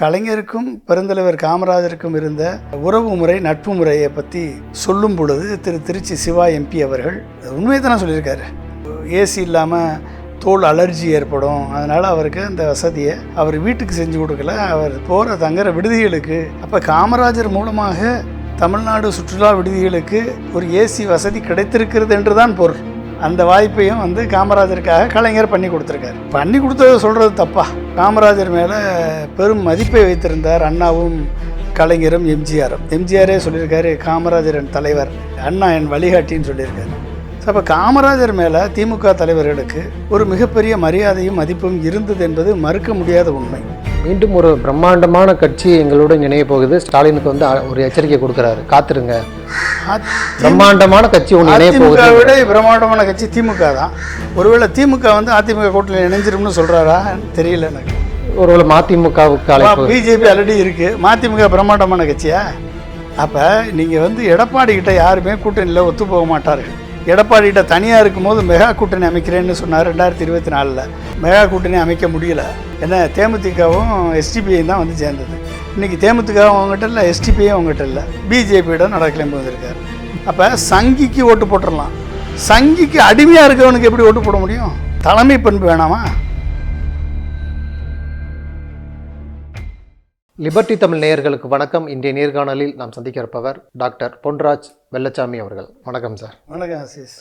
கலைஞருக்கும் பெருந்தலைவர் காமராஜருக்கும் இருந்த உறவு முறை நட்பு முறையை பற்றி சொல்லும் பொழுது திரு திருச்சி சிவா எம்பி அவர்கள் உண்மையை தானே சொல்லியிருக்காரு. ஏசி இல்லாமல் தோல் அலர்ஜி ஏற்படும். அதனால் அவருக்கு அந்த வசதியை அவர் வீட்டுக்கு செஞ்சு கொடுக்கல. அவர் போகிற தங்குற விடுதிகளுக்கு அப்போ காமராஜர் மூலமாக தமிழ்நாடு சுற்றுலா விடுதிகளுக்கு ஒரு ஏசி வசதி கிடைத்திருக்கிறது என்று தான் பொருள். அந்த வாய்ப்பையும் வந்து காமராஜருக்காக கலைஞர் பண்ணி கொடுத்துருக்காரு. பண்ணி கொடுத்தது சொல்கிறது தப்பா. காமராஜர் மேலே பெரும் மதிப்பை வைத்திருந்தார் அண்ணாவும் கலைஞரும் எம்ஜிஆரும். எம்ஜிஆரே சொல்லியிருக்காரு காமராஜர் என் தலைவர் அண்ணா என் வழிகாட்டின்னு சொல்லியிருக்காரு. அப்போ காமராஜர் மேலே திமுக தலைவர்களுக்கு ஒரு மிகப்பெரிய மரியாதையும் மதிப்பும் இருந்தது என்பது மறுக்க முடியாத உண்மை. மீண்டும் ஒரு பிரம்மாண்டமான கட்சி எங்களுடன் இணைய போகுது. ஸ்டாலினுக்கு வந்து ஒரு எச்சரிக்கை கொடுக்குறாரு. காத்துருங்க. பிரம்மாண்டமான கட்சி ஒன்று இணைய போகுது. விட பிரம்மாண்டமான கட்சி திமுக தான். ஒருவேளை திமுக வந்து அதிமுக கூட்டணியில் இணைஞ்சிரும்னு சொல்கிறாரா தெரியல எனக்கு. ஒருவேளை மதிமுகவுக்கு அழைப்பு. பிஜேபி ஆல்ரெடி இருக்கு. மதிமுக பிரம்மாண்டமான கட்சியா? அப்போ நீங்கள் வந்து எடப்பாடி கிட்ட யாருமே கூட்டணியில் ஒத்து போக மாட்டார்கள். எடப்பாடியிட்ட தனியாக இருக்கும்போது மெகா கூட்டணி அமைக்கிறேன்னு சொன்னார் ரெண்டாயிரத்தி இருபத்தி நாலில். மெகா கூட்டணி அமைக்க முடியல. ஏன்னா தேமுதிகவும் எஸ்டிபிஐயும் தான் வந்து சேர்ந்தது. இன்றைக்கி தேமுதிகவும் அவங்ககிட்ட இல்லை எஸ்டிபியும் அவங்ககிட்ட இல்லை. பிஜேபியிடம் நடக்கலையும் வந்திருக்காரு அப்போ சங்கிக்கு ஓட்டு போட்டுடலாம் சங்கிக்கு அடிமையாக இருக்கிறவனுக்கு எப்படி ஓட்டு போட முடியும்? தலைமை பண்பு வேணாமா? லிபர்டி தமிழ் நேயர்களுக்கு வணக்கம். இன்றைய நேர்காணலில் நாம் சந்திக்க இருப்பவர் டாக்டர் பொன்ராஜ் வெள்ளச்சாமி அவர்கள். வணக்கம் சார். வணக்கம் ஆசிஸ்.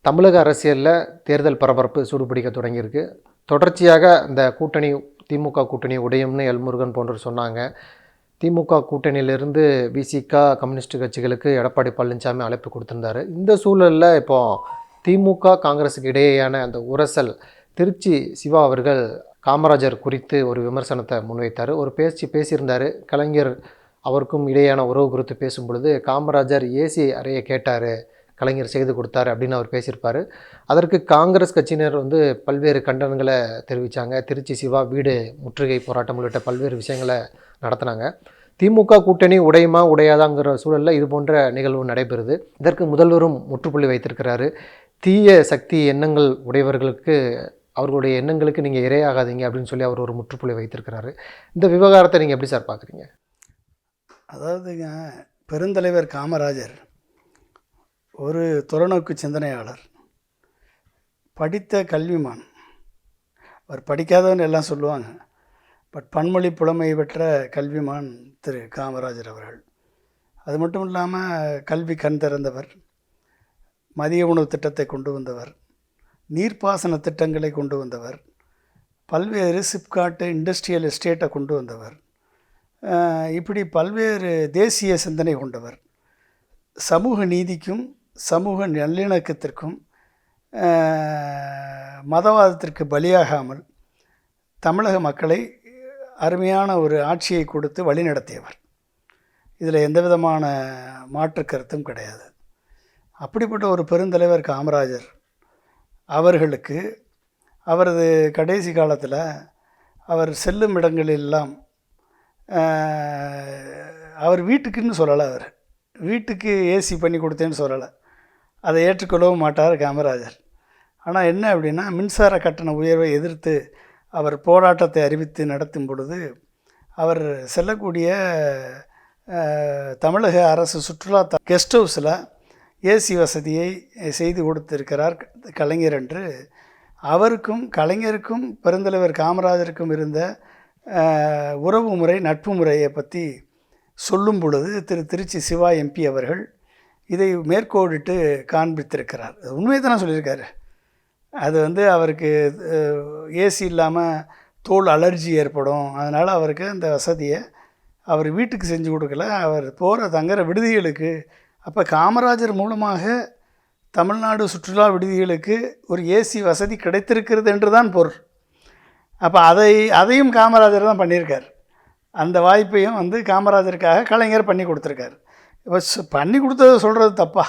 தமிழக அரசியலில் தேர்தல் பரபரப்பு சூடுபிடிக்க தொடங்கியிருக்கு. தொடர்ச்சியாக இந்த கூட்டணி திமுக கூட்டணி உடையும்னு எல்முருகன் போன்றவர் சொன்னாங்க. திமுக கூட்டணியிலிருந்து விசிகா கம்யூனிஸ்ட் கட்சிகளுக்கு எடப்பாடி பழனிசாமி அழைப்பு கொடுத்திருந்தாரு. இந்த சூழலில் இப்போ திமுக காங்கிரஸுக்கு இடையேயான அந்த உரசல் திருச்சி சிவா அவர்கள் காமராஜர் குறித்து ஒரு விமர்சனத்தை முன்வைத்தார். ஒரு பேச்சு பேசியிருந்தார். கலைஞர் அவருக்கும் இடையான உறவு குறித்து பேசும் பொழுது காமராஜர் ஏசி அறையை கேட்டார். கலைஞர் செய்து கொடுத்தாரு அப்படின்னு அவர் பேசியிருப்பார். அதற்கு காங்கிரஸ் கட்சியினர் வந்து பல்வேறு கண்டனங்களை தெரிவித்தாங்க திருச்சி சிவா வீடு முற்றுகை போராட்டம் உள்ளிட்ட பல்வேறு விஷயங்களை நடத்தினாங்க. திமுக கூட்டணி உடையுமா உடையாதாங்கிற சூழலில் இது போன்ற நிகழ்வு நடைபெறுது. இதற்கு முதல்வரும் முற்றுப்புள்ளி வைத்திருக்கிறாரு. தீய சக்தி எண்ணங்கள் உடையவர்களுக்கு அவர்களுடைய எண்ணங்களுக்கு நீங்கள் இரையாகாதீங்க அப்படின்னு சொல்லி அவர் ஒரு முற்றுப்புள்ளி வைத்திருக்கிறாரு. இந்த விவகாரத்தை நீங்கள் எப்படி சார் பார்க்குறீங்க? அதாவதுங்க பெருந்தலைவர் காமராஜர் ஒரு தொலைநோக்கு சிந்தனையாளர் படித்த கல்விமான். அவர் படிக்காதவன் எல்லாம் சொல்லுவாங்க பட் பன்மொழி புலமை பெற்ற கல்விமான் திரு காமராஜர் அவர்கள். அது மட்டும் இல்லாமல் கல்வி கண் திறந்தவர் மதிய உணவு திட்டத்தை கொண்டு வந்தவர் நீர்ப்பாசன திட்டங்களை கொண்டு வந்தவர். பல்வேறு சிப்காட்டு இண்டஸ்ட்ரியல் எஸ்டேட்டை கொண்டு வந்தவர். இப்படி பல்வேறு தேசிய சிந்தனை கொண்டவர். சமூக நீதிக்கும் சமூக நல்லிணக்கத்திற்கும் மதவாதத்திற்கு பலியாகாமல் தமிழக மக்களை அருமையான ஒரு ஆட்சியை கொடுத்து வழிநடத்தியவர். இதில் எந்த விதமான மாற்று கருத்தும் கிடையாது. அப்படிப்பட்ட ஒரு பெருந்தலைவர் காமராஜர் அவர்களுக்கு அவரது கடைசி காலத்தில் அவர் செல்லும் இடங்களெல்லாம் அவர் வீட்டுக்குன்னு சொல்லலை அவர். வீட்டுக்கு ஏசி பண்ணி கொடுத்தேன்னு சொல்லலை. அதை ஏற்றுக்கொள்ளவும் மாட்டார் காமராஜர். ஆனால் என்ன அப்படின்னா மின்சார கட்டண உயர்வை எதிர்த்து அவர் போராட்டத்தை அறிவித்து நடத்தும் பொழுது அவர் செல்லக்கூடிய தமிழக அரசு சுற்றுலா த கெஸ்ட் ஹவுஸில் ஏசி வசதியை செய்து கொடுத்திருக்கிறார் கலைஞர் என்று. அவருக்கும் கலைஞருக்கும் பெருந்தலைவர் காமராஜருக்கும் இருந்த உறவு முறை நட்பு முறையை பற்றி சொல்லும் பொழுது திரு திருச்சி சிவா எம்பி அவர்கள் இதை மேற்கோடிட்டு காண்பித்திருக்கிறார். உண்மையை தானே சொல்லியிருக்காரு. அது வந்து அவருக்கு ஏசி இல்லாமல் தோல் அலர்ஜி ஏற்படும். அதனால் அவருக்கு அந்த வசதியை அவர் வீட்டுக்கு செஞ்சு கொடுக்கல. அவர் போகிற தங்குற விடுதிகளுக்கு அப்போ காமராஜர் மூலமாக தமிழ்நாடு சுற்றுலா விடுதிகளுக்கு ஒரு ஏசி வசதி கிடைத்திருக்கிறது என்று தான் பொருள். அப்போ அதை அதையும் காமராஜர் தான் பண்ணியிருக்கார். அந்த வாய்ப்பையும் வந்து காமராஜருக்காக கலைஞர் பண்ணி கொடுத்துருக்காரு. இப்போ பண்ணி கொடுத்தது சொல்கிறது தப்பா?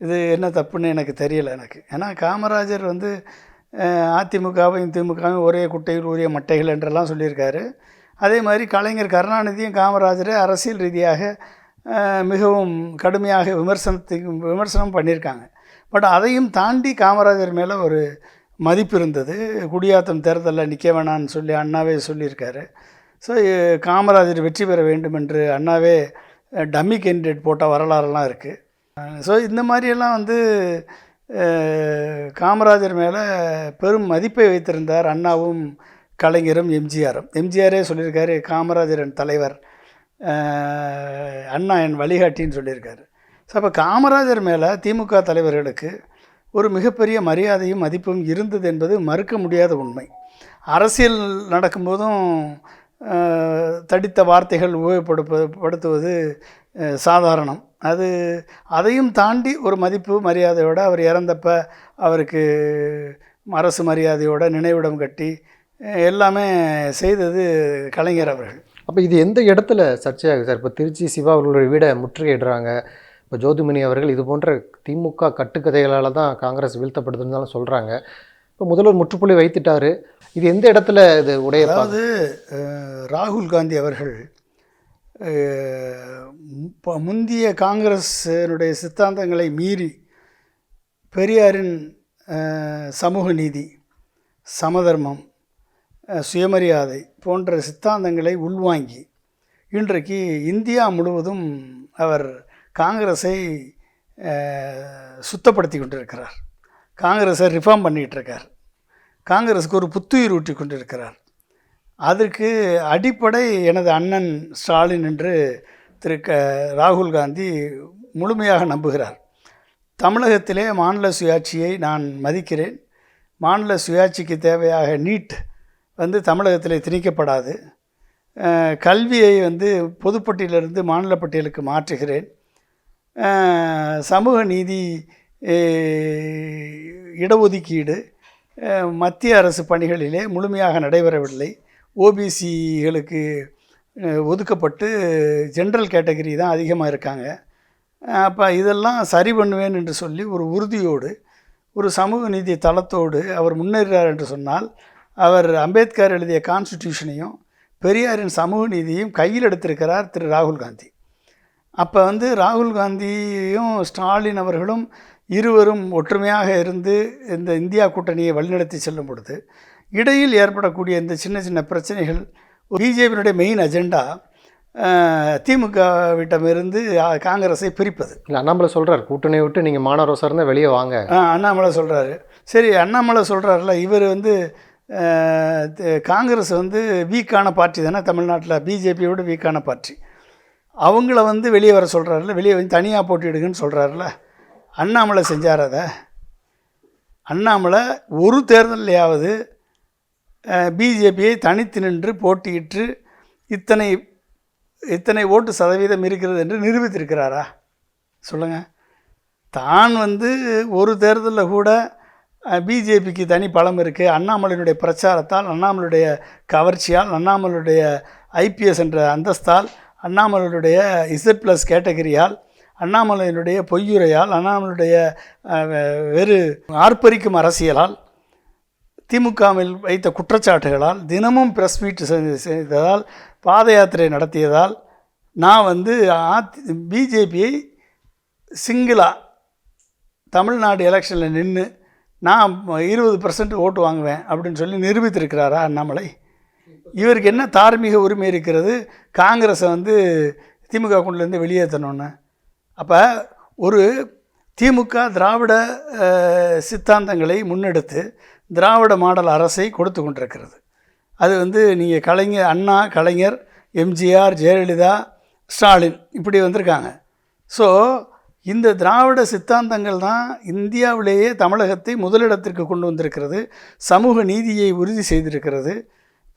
இது என்ன தப்புன்னு எனக்கு தெரியலை எனக்கு. ஏன்னா காமராஜர் வந்து அதிமுகவையும் திமுகவும் ஒரே குட்டையில் உரிய மட்டைகள் என்றெல்லாம் சொல்லியிருக்காரு. அதே மாதிரி கலைஞர் கருணாநிதியும் காமராஜரை அரசியல் ரீதியாக மிகவும் கடுமையாக விமர்சனத்துக்கு விமர்சனம் பண்ணியிருக்காங்க. பட் அதையும் தாண்டி காமராஜர் மேலே ஒரு மதிப்பு இருந்தது. குடியாத்தம் தேர்தலில் நிற்க வேணான்னு சொல்லி அண்ணாவே சொல்லியிருக்காரு. ஸோ காமராஜர் வெற்றி பெற வேண்டும் என்று அண்ணாவே டம்மி கேண்டிடேட் போட்ட வரலாறுலாம் இருக்குது ஸோ இந்த மாதிரியெல்லாம் வந்து காமராஜர் மேலே பெரும் மதிப்பை வைத்திருந்தார் அண்ணாவும் கலைஞரும் எம்ஜிஆரும். எம்ஜிஆரே சொல்லியிருக்காரு காமராஜர் என் தலைவர் அண்ணா என் வழிகாட்டின்னு சொல்லியிருக்காரு. ஸோ அப்போ காமராஜர் மேலே திமுக தலைவர்களுக்கு ஒரு மிகப்பெரிய மரியாதையும் மதிப்பும் இருந்தது என்பது மறுக்க முடியாத உண்மை. அரசியல் நடக்கும்போதும் தடித்த வார்த்தைகள் உபயோகப்படுத்துவது சாதாரணம். அது அதையும் தாண்டி ஒரு மதிப்பு மரியாதையோடு அவர் இறந்தப்ப அவருக்கு அரசு மரியாதையோட நினைவிடம் கட்டி எல்லாமே செய்தது கலைஞர் அவர்கள். அப்போ இது எந்த இடத்துல சர்ச்சையாகுது சார்? இப்போ திருச்சி சிவா அவர்களுடைய வீடை முற்றுகையிடுறாங்க. இப்போ ஜோதிமணி அவர்கள் இது போன்ற திமுக கட்டுக்கதைகளால் தான் காங்கிரஸ் வீழ்த்தப்படுதுன்னு சொல்கிறாங்க இப்போ முதல்வர் முற்றுப்புள்ளி வைத்துட்டாரு. இது எந்த இடத்துல இது உடைய அதாவது ராகுல் காந்தி அவர்கள் இப்போ முந்தைய காங்கிரஸினுடைய சித்தாந்தங்களை மீறி பெரியாரின் சமூக நீதி சமதர்மம் சுயமரியாதை போன்ற சித்தாந்தங்களை உள்வாங்கி இன்றைக்கு இந்தியா முழுவதும் அவர் காங்கிரஸை சுத்தப்படுத்தி கொண்டிருக்கிறார். காங்கிரஸை ரிஃபார்ம் பண்ணிகிட்டு இருக்கார். காங்கிரஸுக்கு ஒரு புத்துயிர் ஊட்டி கொண்டிருக்கிறார். அதற்கு அடிப்படை எனது அண்ணன் ஸ்டாலின் என்று திரு க ராகுல் காந்தி முழுமையாக நம்புகிறார். தமிழகத்திலே மாநில சுயாட்சியை நான் மதிக்கிறேன். மாநில சுயாட்சிக்கு தேவையாக நீட் வந்து தமிழகத்தில் திணிக்கப்படாது. கல்வியை வந்து பொதுப்பட்டியலிருந்து மாநில பட்டியலுக்கு மாற்றுகிறேன். சமூக நீதி இடஒதுக்கீடு மத்திய அரசு பணிகளிலே முழுமையாக நடைபெறவில்லை. ஓபிசிகளுக்கு ஒதுக்கப்பட்டு ஜென்ரல் கேட்டகரி தான் அதிகமாக இருக்காங்க. அப்போ இதெல்லாம் சரி பண்ணுவேன் என்று சொல்லி ஒரு உறுதியோடு ஒரு சமூக நீதி தளத்தோடு அவர் முன்னேறுகிறார் என்று சொன்னால் அவர் அம்பேத்கர் எழுதிய கான்ஸ்டிடியூஷனையும் பெரியாரின் சமூக நீதியையும் கையில் எடுத்திருக்கிறார் திரு ராகுல் காந்தி. அப்போ வந்து ராகுல் காந்தியும் ஸ்டாலின் அவர்களும் இருவரும் ஒற்றுமையாக இருந்து இந்த இந்தியா கூட்டணியை வழிநடத்தி செல்லும் பொழுது இடையில் ஏற்படக்கூடிய இந்த சின்ன சின்ன பிரச்சனைகள் பிஜேபியினுடைய மெயின் அஜெண்டா திமுகவிட்டமிருந்து காங்கிரஸை பிரிப்பது. இல்லை அண்ணாமலை சொல்கிறார் கூட்டணியை விட்டு நீங்கள் மாணவரோசாக இருந்தால் வெளியே வாங்க. அண்ணாமலை சொல்கிறாரு சரி அண்ணாமலை சொல்கிறாருல இவர் வந்து காங்கிரஸ் வந்து வீக்கான பார்ட்டி தானே தமிழ்நாட்டில்? பிஜேபியோட வீக்கான பார்ட்டி. அவங்கள வந்து வெளியே வர சொல்கிறாருல வெளியே வந்து தனியாக போட்டிடுங்கன்னு சொல்கிறாருல அண்ணாமலை செஞ்சார் அதை? அண்ணாமலை ஒரு தேர்தலையாவது பிஜேபியை தனித்து நின்று போட்டியிட்டு இத்தனை இத்தனை ஓட்டு சதவீதம் இருக்கிறது என்று நிரூபித்திருக்கிறாரா? சொல்லுங்கள் தான் வந்து ஒரு தேர்தலில் கூட பிஜேபிக்கு தனி பலம் இருக்குது அண்ணாமலையினுடைய பிரச்சாரத்தால் அண்ணாமலையுடைய கவர்ச்சியால் அண்ணாமலையுடைய ஐபிஎஸ் என்ற அந்தஸ்தால் அண்ணாமலையுடைய இசட் ப்ளஸ் கேட்டகரியால் அண்ணாமலையினுடைய பொய்யுரையால் அண்ணாமலையுடைய வெறு ஆர்ப்பரிக்கும் அரசியலால் திமுகவில் வைத்த குற்றச்சாட்டுகளால் தினமும் ப்ரெஸ் மீட் செய்ததால் பாத யாத்திரை நடத்தியதால் நான் வந்து பிஜேபியை சிங்கிளாக தமிழ்நாடு எலெக்ஷனில் நின்று நான் இருபது பர்சன்ட் ஓட்டு வாங்குவேன் அப்படின்னு சொல்லி நிரூபித்திருக்கிறாரா அண்ணாமலை? இவருக்கு என்ன தார்மீக உரிமை இருக்கிறது? காங்கிரஸை வந்து திமுக கொண்டுலேருந்து வெளியேற்றணுன்னு அப்போ ஒரு திமுக திராவிட சித்தாந்தங்களை முன்னெடுத்து திராவிட மாடல் அரசை கொடுத்து கொண்டிருக்கிறது. அது வந்து நீங்கள் கலைஞர் அண்ணா கலைஞர் எம்ஜிஆர் ஜெயலலிதா ஸ்டாலின் இப்படி வந்திருக்காங்க. ஸோ இந்த திராவிட சித்தாந்தங்கள் தான் இந்தியாவிலேயே தமிழகத்தை முதலிடத்திற்கு கொண்டு வந்திருக்கிறது சமூக நீதியை உறுதி செய்திருக்கிறது.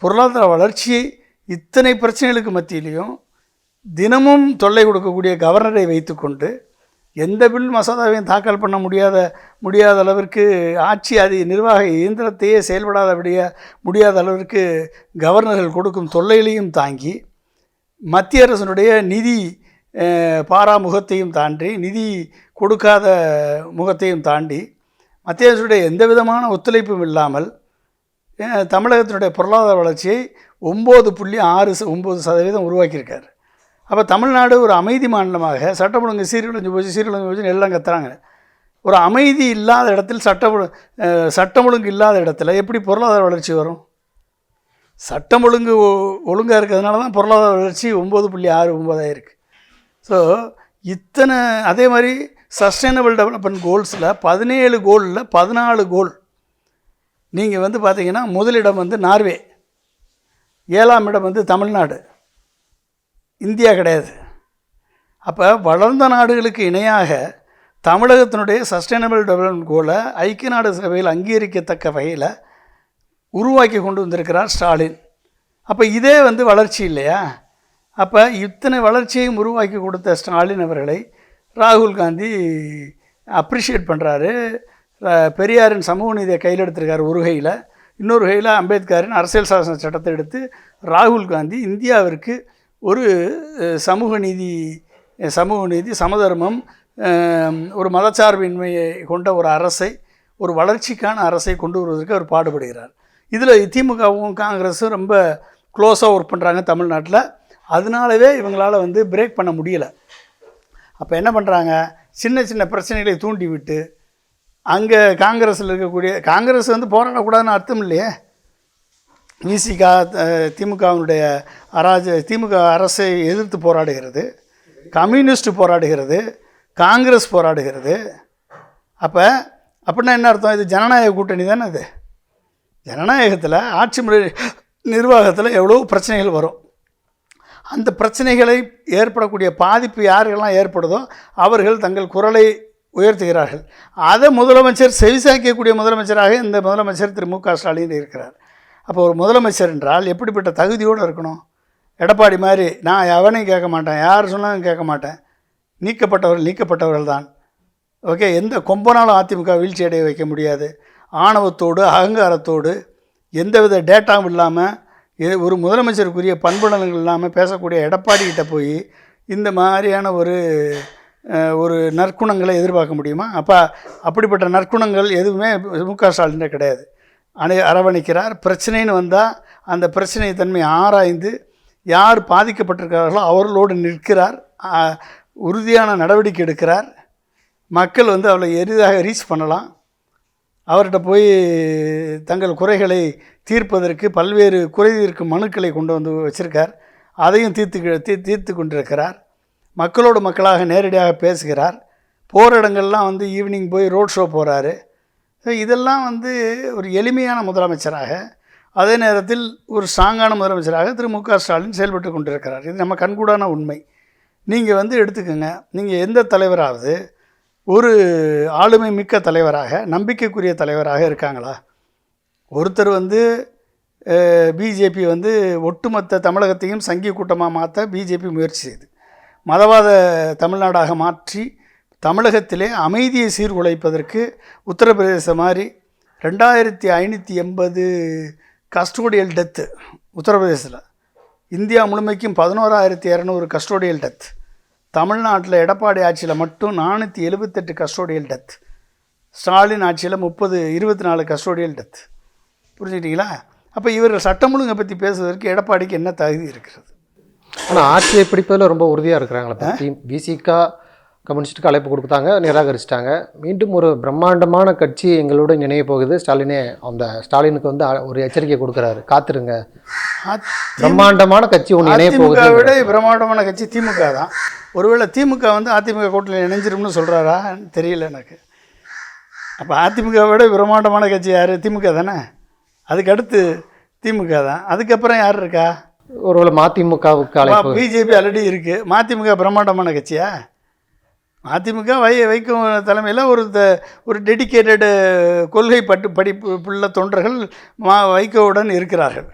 பொருளாதார வளர்ச்சியை இத்தனை பிரச்சனைகளுக்கு மத்தியிலையும் தினமும் தொல்லை கொடுக்கக்கூடிய கவர்னரை வைத்துக்கொண்டு எந்த பில் மசோதாவையும் தாக்கல் பண்ண முடியாத முடியாத அளவிற்கு ஆட்சி அது நிர்வாக இயந்திரத்தையே செயல்படாதபடிய முடியாத அளவிற்கு கவர்னர்கள் கொடுக்கும் தொல்லைகளையும் தாங்கி மத்திய அரசினுடைய நிதி பாராமுகத்தையும் தாண்டி நிதி கொடுக்காத முகத்தையும் தாண்டி மத்திய அரசுடைய எந்த விதமான ஒத்துழைப்பும் இல்லாமல் தமிழகத்தினுடைய பொருளாதார வளர்ச்சியை ஒம்பது புள்ளி ஆறு ஒம்பது சதவீதம் உருவாக்கியிருக்கார். அப்போ தமிழ்நாடு ஒரு அமைதி மாநிலமாக சட்டம் ஒழுங்கு சீர்குலைஞ்சு போச்சு சீர்குலைஞ்சு போச்சுன்னு எல்லாம் கத்துறாங்க. ஒரு அமைதி இல்லாத இடத்தில் சட்டம் சட்டம் ஒழுங்கு இல்லாத இடத்துல எப்படி பொருளாதார வளர்ச்சி வரும்? சட்டம் ஒழுங்கு ஒழுங்காக இருக்கிறதுனால தான் பொருளாதார வளர்ச்சி ஒம்பது புள்ளி ஆறு ஒம்பதாக இருக்குது ஸோ இத்தனை அதே மாதிரி சஸ்டைனபிள் டெவலப்மெண்ட் கோல்ஸில் பதினேழு கோலில் பதினாலு கோல் நீங்கள் வந்து பார்த்தீங்கன்னா முதலிடம் வந்து நார்வே. ஏழாம் இடம் வந்து தமிழ்நாடு. இந்தியா கிடையாது. அப்போ வளர்ந்த நாடுகளுக்கு இணையாக தமிழகத்தினுடைய சஸ்டைனபிள் டெவலப்மெண்ட் கோலை ஐக்கிய நாடு சபையில் அங்கீகரிக்கத்தக்க வகையில் உருவாக்கி கொண்டு வந்திருக்கிறார் ஸ்டாலின். அப்போ இதே வந்து வளர்ச்சி இல்லையா? அப்போ இத்தனை வளர்ச்சியையும் உருவாக்கி கொடுத்த ஸ்டாலின் அவர்களை ராகுல் காந்தி அப்ரிஷியேட் பண்ணுறாரு பெரியாரின் சமூக நீதியை கையில் எடுத்திருக்காரு ஒரு கையில். இன்னொரு கையில் அம்பேத்கரின் அரசியல் சாசன சட்டத்தை எடுத்து ராகுல் காந்தி இந்தியாவிற்கு ஒரு சமூக நீதி சமூக நீதி சமதர்மம் ஒரு மதச்சார்பின்மையை கொண்ட ஒரு அரசை ஒரு வளர்ச்சிக்கான அரசை கொண்டு வருவதற்கு அவர் பாடுபடுகிறார். இதில் திமுகவும் காங்கிரஸும் ரொம்ப க்ளோஸாக ஒர்க் பண்ணுறாங்க தமிழ்நாட்டில். அதனாலவே இவங்களால் வந்து பிரேக் பண்ண முடியலை. அப்போ என்ன பண்ணுறாங்க சின்ன சின்ன பிரச்சனைகளை தூண்டி விட்டு அங்கே காங்கிரஸில் இருக்கக்கூடிய காங்கிரஸ் வந்து போராடக்கூடாதுன்னு அர்த்தம் இல்லையே? விசிக திமுகவினுடைய அராஜ திமுக அரசை எதிர்த்து போராடுகிறது. கம்யூனிஸ்ட் போராடுகிறது. காங்கிரஸ் போராடுகிறது. அப்போ அப்படின்னா என்ன அர்த்தம்? இது ஜனநாயக கூட்டணி தானே இது ஜனநாயகத்தில் ஆட்சி முறை நிர்வாகத்தில் எவ்வளோ பிரச்சனைகள் வரும். அந்த பிரச்சனைகளை ஏற்படக்கூடிய பாதிப்பு யாருக்கெல்லாம் ஏற்படுதோ அவர்கள் தங்கள் குரலை உயர்த்துகிறார்கள். அதை முதலமைச்சர் செவிசாய்க்கக்கூடிய முதலமைச்சராக இந்த முதலமைச்சர் திரு மு க ஸ்டாலின் இருக்கிறார். அப்போ ஒரு முதலமைச்சர் என்றால் எப்படிப்பட்ட தகுதியோடு இருக்கணும்? எடப்பாடி மாதிரி நான் எவனையும் கேட்க மாட்டேன் யார் சொன்னாலும் கேட்க மாட்டேன். நீக்கப்பட்டவர்கள் நீக்கப்பட்டவர்கள் தான். ஓகே எந்த கொம்பனாலும் அதிமுக வீழ்ச்சி அடைய வைக்க முடியாது. ஆணவத்தோடு அகங்காரத்தோடு எந்தவித டேட்டாவும் இல்லாமல் இது ஒரு முதலமைச்சருக்குரிய பண்புடன்கள் இல்லாமல் பேசக்கூடிய எடப்பாடிக்கிட்ட போய் இந்த மாதிரியான ஒரு ஒரு நற்குணங்களை எதிர்பார்க்க முடியுமா? அப்போ அப்படிப்பட்ட நற்குணங்கள் எதுவுமே மு க ஸ்டாலின் கிடையாது. அணை அரவணைக்கிறார். பிரச்சனைன்னு வந்தால் அந்த பிரச்சனை தன்மை ஆராய்ந்து யார் பாதிக்கப்பட்டிருக்கிறார்களோ அவர்களோடு நிற்கிறார். உறுதியான நடவடிக்கை எடுக்கிறார். மக்கள் வந்து அவளை எளிதாக ரீச் பண்ணலாம். அவர்கிட்ட போய் தங்கள் குறைகளை தீர்ப்பதற்கு பல்வேறு குறை தீர்க்கும் மனுக்களை கொண்டு வந்து வச்சுருக்கார். அதையும் தீர்த்து தீ தீர்த்து கொண்டிருக்கிறார். மக்களோடு மக்களாக நேரடியாக பேசுகிறார். போகிற இடங்கள்லாம் வந்து ஈவினிங் போய் ரோட் ஷோ போகிறாரு இதெல்லாம் வந்து ஒரு எளிமையான முதலமைச்சராக அதே நேரத்தில் ஒரு ஸ்ட்ராங்கான முதலமைச்சராக திரு. மு. க. ஸ்டாலின் செயல்பட்டு கொண்டிருக்கிறார். இது நம்ம கண்கூடான உண்மை. நீங்கள் வந்து எடுத்துக்கோங்க. நீங்கள் எந்த தலைவராவது ஒரு ஆளுமை மிக்க தலைவராக நம்பிக்கைக்குரிய தலைவராக இருக்காங்களா? ஒருத்தர் வந்து பிஜேபி வந்து ஒட்டுமொத்த தமிழகத்தையும் சங்கி கூட்டமாக மாற்ற பிஜேபி முயற்சி செய்து. மதவாத தமிழ்நாடாக மாற்றி தமிழகத்திலே அமைதியை சீர்குலைப்பதற்கு உத்தரப்பிரதேச மாதிரி ரெண்டாயிரத்தி ஐநூற்றி எண்பது கஸ்டோடியல் டெத்து உத்தரப்பிரதேசத்தில் இந்தியா முழுமைக்கும் பதினோராயிரத்தி இரநூறு கஸ்டோடியல் டெத் தமிழ்நாட்டில் எடப்பாடி ஆட்சியில் மட்டும் நானூற்றி எழுபத்தெட்டு கஸ்டோடியல் டெத் ஸ்டாலின் ஆட்சியில் முப்பது இருபத்தி நாலு கஸ்டோடியல் டெத் புரிஞ்சுக்கிட்டீங்களா? அப்போ இவர்கள் சட்டம் ஒழுங்கை பற்றி பேசுவதற்கு எடப்பாடிக்கு என்ன தகுதி இருக்கிறது? ஆனால் ஆட்சியை பிடிப்பதில் ரொம்ப உறுதியாக இருக்கிறாங்களா பற்றி விசிகா கம்யூனிஸ்ட்டுக்கு அழைப்பு கொடுத்தாங்க நிராகரிச்சிட்டாங்க. மீண்டும் ஒரு பிரம்மாண்டமான கட்சி எங்களோட நினைவு போகுது. ஸ்டாலினே அந்த ஸ்டாலினுக்கு வந்து ஒரு எச்சரிக்கை கொடுக்குறாரு. காத்திருங்க. பிரம்மாண்டமான கட்சி ஒன்று இணைய போகுது விட பிரம்மாண்டமான கட்சி திமுக தான். ஒருவேளை திமுக வந்து அதிமுக கூட்டணியில் இணைஞ்சிரும்னு சொல்கிறாரா தெரியல எனக்கு. அப்போ அதிமுக விட பிரம்மாண்டமான கட்சி யார்? திமுக தானே? அதுக்கு அடுத்து திமுக தான். அதுக்கப்புறம் யார் இருக்கா? ஒருவேளை மதிமுகவுக்கு பிஜேபி ஆல்ரெடி இருக்குது மதிமுக பிரம்மாண்டமான கட்சியா? அதிமுக வை வைக்கும் தலைமையில் ஒரு த- ஒரு டெடிக்கேட்டடு கொள்கை பட்டு படிப்பு உள்ள தொண்டர்கள் மா வைகோவுடன் இருக்கிறார்கள்.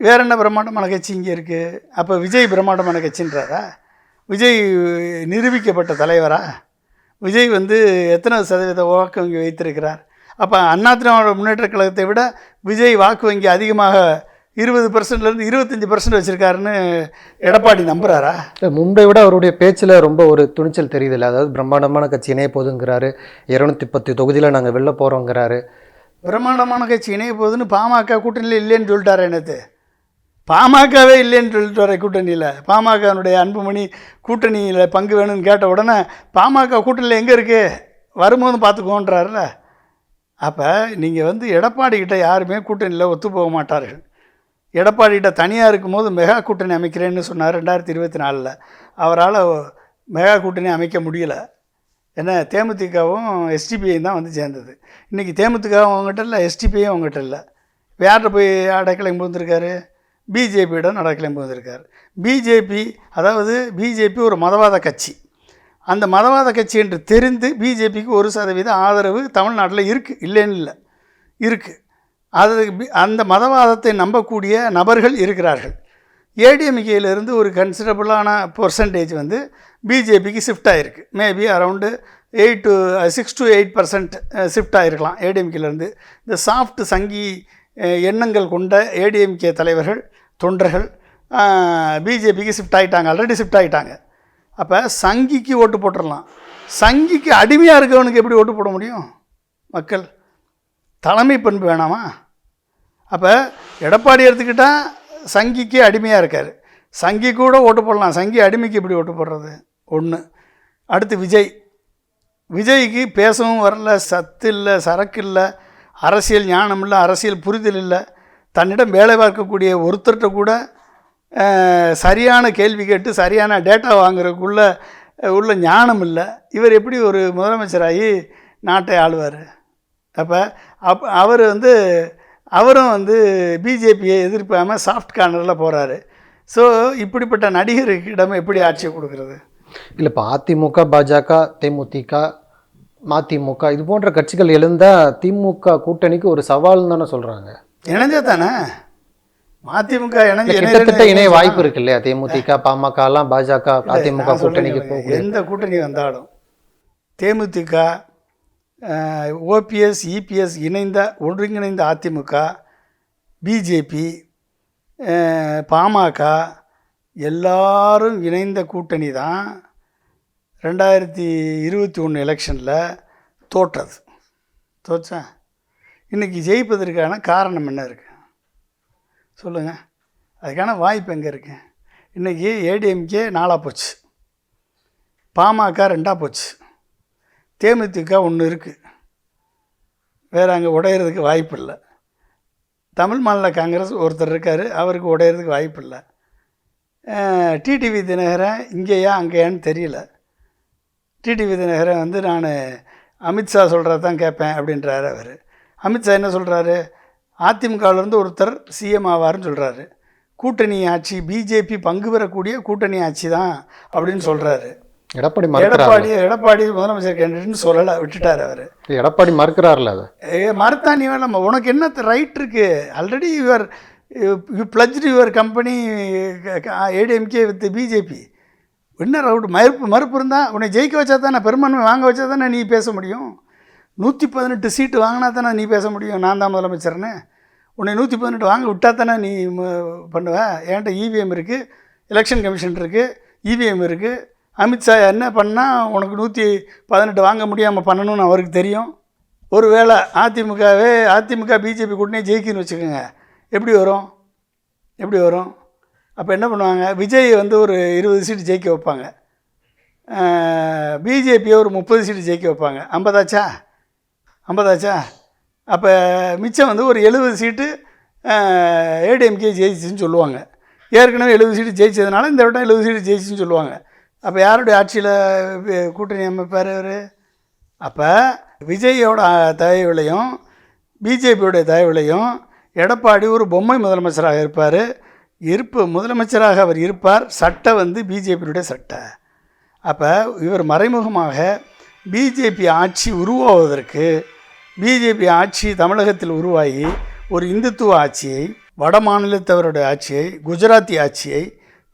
வேற என்ன பிரம்மாண்டமான கட்சி இங்கே இருக்குது அப்போ விஜய் பிரம்மாண்டமான கட்சின்றாரா? விஜய் நிரூபிக்கப்பட்ட தலைவரா? விஜய் வந்து எத்தனை சதவீத வாக்கு வங்கி வைத்திருக்கிறார்? அப்போ அண்ணா திராவிட முன்னேற்ற கழகத்தை விட விஜய் வாக்கு வங்கி அதிகமாக இருபது பர்சன்ட்லேருந்து இருபத்தஞ்சி பர்சன்ட் வச்சுருக்காருன்னு எடப்பாடி நம்புகிறாரா முன்பை விட அவருடைய பேச்சில் ரொம்ப ஒரு துணிச்சல் தெரியுதுல்ல. அதாவது பிரம்மாண்டமான கட்சி இணைய போகுதுங்கிறாரு. இரநூத்தி பத்து தொகுதியில் நாங்கள் வெளில போகிறோங்கிறாரு பிரம்மாண்டமான கட்சி இணைய போகுதுன்னு பாமக கூட்டணியில் இல்லைன்னு சொல்லிட்டாரு என்னது? பாமகவே இல்லைன்னு சொல்லிட்டு வர கூட்டணியில். பாமகனுடைய அன்புமணி கூட்டணியில் பங்கு வேணும்னு கேட்ட உடனே பாமக கூட்டணியில் எங்கே இருக்குது வரும்போது பார்த்துக்கோன்றாருல அப்போ நீங்கள் வந்து எடப்பாடி கிட்ட யாருமே கூட்டணியில் ஒத்து போக மாட்டார்கள். எடப்பாடிகிட்ட தனியாக இருக்கும்போது மெகா கூட்டணி அமைக்கிறேன்னு சொன்னார் ரெண்டாயிரத்தி இருபத்தி நாலில். அவரால் மெகா கூட்டணி அமைக்க முடியல. ஏன்னா தேமுதிகவும் எஸ்டிபிஐயும் தான் வந்து சேர்ந்தது. இன்றைக்கி தேமுதிகவும் அவங்ககிட்ட இல்லை எஸ்டிபியும் அவங்ககிட்ட இல்லை. இப்போ யார்கிட்ட போய் அடக்கலையும் புகுந்திருக்காரு? பிஜேபியிடம் அடக்கலையும் போந்திருக்காரு பிஜேபி அதாவது பிஜேபி ஒரு மதவாத கட்சி. அந்த மதவாத கட்சி என்று தெரிந்து பிஜேபிக்கு ஒரு சதவீத ஆதரவு தமிழ்நாட்டில் இருக்குது இல்லைன்னு இல்லை. இருக்குது அது அந்த மதவாதத்தை நம்பக்கூடிய நபர்கள் இருக்கிறார்கள். ஏடிஎம்கேலேருந்து ஒரு கன்சிடபிளான பர்சன்டேஜ் வந்து பிஜேபிக்கு ஷிஃப்ட் ஆகிருக்கு maybe around eight to six to eight percent shift ஆகிருக்கலாம் ஏடிஎம்கேலேருந்து இந்த சாஃப்ட் சங்கி uh, எண்ணங்கள் கொண்ட ஏடிஎம்கே தலைவர்கள் தொண்டர்கள் uh, பிஜேபிக்கு ஷிஃப்ட் ஆகிட்டாங்க ஆல்ரெடி ஷிஃப்ட் ஆகிட்டாங்க அப்போ சங்கிக்கு ஓட்டு போட்டுடலாம் சங்கிக்கு அடிமையாக இருக்கவனுக்கு எப்படி ஓட்டு போட முடியும்? மக்கள் தலைமை பண்பு வேணாமா? அப்போ எடப்பாடி எடுத்துக்கிட்டால் சங்கிக்கு அடிமையாக இருக்கார். சங்கி கூட ஓட்டு போடலாம். சங்கி அடிமைக்கு எப்படி ஓட்டு போடுறது? ஒன்று அடுத்து விஜய். விஜய்க்கு பேசவும் வரல சத்து இல்லை சரக்கு இல்லை அரசியல் ஞானம் இல்லை அரசியல் புரிதல் இல்லை. தன்னிடம் வேலை பார்க்கக்கூடிய ஒருத்தர்கிட்ட கூட சரியான கேள்வி கேட்டு சரியான டேட்டா வாங்குறதுக்குள்ள உள்ள ஞானம் இல்லை. இவர் எப்படி ஒரு முதலமைச்சராகி நாட்டை ஆளுவார்? அப்போ அப் அவர் வந்து அவரும் வந்து பிஜேபியை எதிர்ப்பாமல் சாஃப்ட் கார்னரில் போகிறாரு ஸோ இப்படிப்பட்ட நடிகர்களிடம் எப்படி ஆட்சியை கொடுக்கறது? இல்லை இப்போ அதிமுக பாஜக தேமுதிக மதிமுக இது போன்ற கட்சிகள் எழுந்தால் திமுக கூட்டணிக்கு ஒரு சவால்னு தானே சொல்கிறாங்க இணைஞ்சா தானே? மதிமுக இணைஞ்சு கிட்டத்தட்ட இணைய வாய்ப்பு இருக்கு இல்லையா? தேமுதிக பாமக எல்லாம் பாஜக அதிமுக கூட்டணிக்கு எந்த கூட்டணி வந்தாலும் தேமுதிக ஓபிஎஸ் இபிஎஸ் இணைந்த ஒருங்கிணைந்த அதிமுக பிஜேபி பாமக எல்லாரும் இணைந்த கூட்டணி தான் ரெண்டாயிரத்தி இருபத்தி ஒன்று எலெக்ஷனில் தோற்றது. தோச்சா? இன்றைக்கி ஜெயிப்பதற்கான காரணம் என்ன இருக்குது சொல்லுங்கள் அதுக்கான வாய்ப்பு எங்கே இருக்குது இன்றைக்கி ஏடிஎம்கே நாளாக போச்சு. பாமக ரெண்டாக போச்சு. தேமுதிக ஒன்று இருக்குது வேறு அங்கே உடையிறதுக்கு வாய்ப்பு இல்லை. தமிழ் மாநில காங்கிரஸ் ஒருத்தர் இருக்கார் அவருக்கு உடையிறதுக்கு வாய்ப்பு இல்லை. டிடிவி தினகரன் இங்கேயா அங்கேயான்னு தெரியல. டிடிவி தினகரன் வந்து நான் அமித்ஷா சொல்கிறத தான் கேட்பேன் அப்படின்றாரு அவர். அமித்ஷா என்ன சொல்கிறாரு அதிமுகவிலேருந்து ஒருத்தர் சிஎம் ஆவார்னு சொல்கிறாரு கூட்டணி ஆட்சி பிஜேபி பங்கு பெறக்கூடிய கூட்டணி ஆட்சி தான் அப்படின்னு சொல்கிறாரு எடப்பாடி எடப்பாடி எடப்பாடி முதலமைச்சர் கேண்டிடேட்னு சொல்லலை விட்டுட்டார் அவர். எடப்பாடி மறுக்கிறார்ல அதை? ஏ மறுத்தா நீ வேணாம் உனக்கு என்ன ரைட் இருக்கு? Already your you pledged your company ADMK with BJP என்ன ரவுட் மறுப்பு மறுப்பு இருந்தால் உன்னை ஜெயிக்க வச்சா தானே பெரும்பான்மை வாங்க வச்சா தானே நீ பேச முடியும்? நூற்றி பதினெட்டு சீட்டு வாங்கினா தானே நீ பேச முடியும் நான் தான் முதலமைச்சர்னு? உன்னை நூற்றி பதினெட்டு வாங்க விட்டா தானே நீ ம- பண்ணுவ? என்கிட்ட இவிஎம் இருக்குது எலெக்ஷன் கமிஷன் இருக்குது இவிஎம் இருக்குது அமித்ஷா என்ன பண்ணால் உனக்கு நூற்றி பதினெட்டு வாங்க முடியாமல் பண்ணணும்னு அவருக்கு தெரியும். ஒருவேளை அதிமுகவே அதிமுக பிஜேபி கூட்டணி ஜெயிக்குன்னு வச்சுக்கோங்க. எப்படி வரும்? எப்படி வரும்? அப்போ என்ன பண்ணுவாங்க? விஜய் வந்து ஒரு இருபது சீட்டு ஜெயிக்க வைப்பாங்க. பிஜேபியை ஒரு முப்பது சீட்டு ஜெயிக்க வைப்பாங்க. ஐம்பதாச்சா? ஐம்பதாச்சா? அப்போ மிச்சம் வந்து ஒரு எழுபது சீட்டு ஏடிஎம்கே ஜெயிச்சுன்னு சொல்லுவாங்க. ஏற்கனவே எழுபது சீட்டு ஜெயிச்சதுனால இந்த வட்டம் எழுபது சீட்டு ஜெயிச்சுன்னு சொல்லுவாங்க. அப்போ யாருடைய ஆட்சியில் கூட்டணி அமைப்பார் அவர்? அப்போ விஜயோட தயவுலையும் பிஜேபியோடைய தயவுலையும் எடப்பாடி ஒரு பொம்மை முதலமைச்சராக இருப்பார். இருப்பு முதலமைச்சராக அவர் இருப்பார். சட்டை வந்து பிஜேபியுடைய சட்டை. அப்போ இவர் மறைமுகமாக பிஜேபி ஆட்சி உருவாவதற்கு பிஜேபி ஆட்சி தமிழகத்தில் உருவாகி ஒரு இந்துத்துவ ஆட்சியை வட மாநிலத்தவருடைய ஆட்சியை குஜராத்தி ஆட்சியை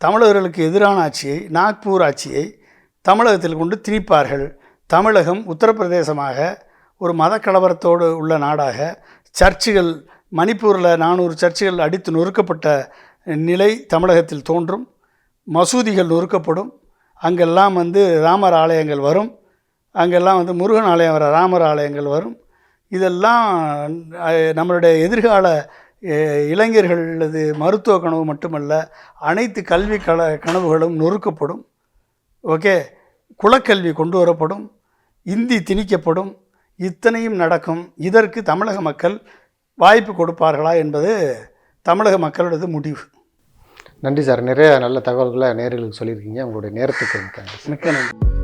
தமிழர்களுக்கு எதிரான ஆட்சியை நாக்பூர் ஆட்சியை தமிழகத்தில் கொண்டு திணிப்பார்கள். தமிழகம் உத்தரப்பிரதேசமாக ஒரு மத கலவரத்தோடு உள்ள நாடாக சர்ச்சுகள் மணிப்பூரில் நானூறு சர்ச்சுகள் அடித்து நொறுக்கப்பட்ட நிலை தமிழகத்தில் தோன்றும். மசூதிகள் நொறுக்கப்படும். அங்கெல்லாம் வந்து ராமர் ஆலயங்கள் வரும். அங்கெல்லாம் வந்து முருகன் ஆலயம் வர ராமர் ஆலயங்கள் வரும். இதெல்லாம் நம்மளுடைய எதிர்கால இளைஞர்களது மருத்துவ கனவு மட்டுமல்ல அனைத்து கல்வி கல கனவுகளும் நொறுக்கப்படும். ஓகே? குலக்கல்வி கொண்டு வரப்படும். இந்தி திணிக்கப்படும். இத்தனையும் நடக்கும். இதற்கு தமிழக மக்கள் வாய்ப்பு கொடுப்பார்களா என்பது தமிழக மக்களோடது முடிவு. நன்றி சார். நிறைய நல்ல தகவல்களை நேர்களுக்கு சொல்லியிருக்கீங்க. உங்களுடைய நேரத்துக்கு மிக்க நன்றி. மிக்க நன்றி.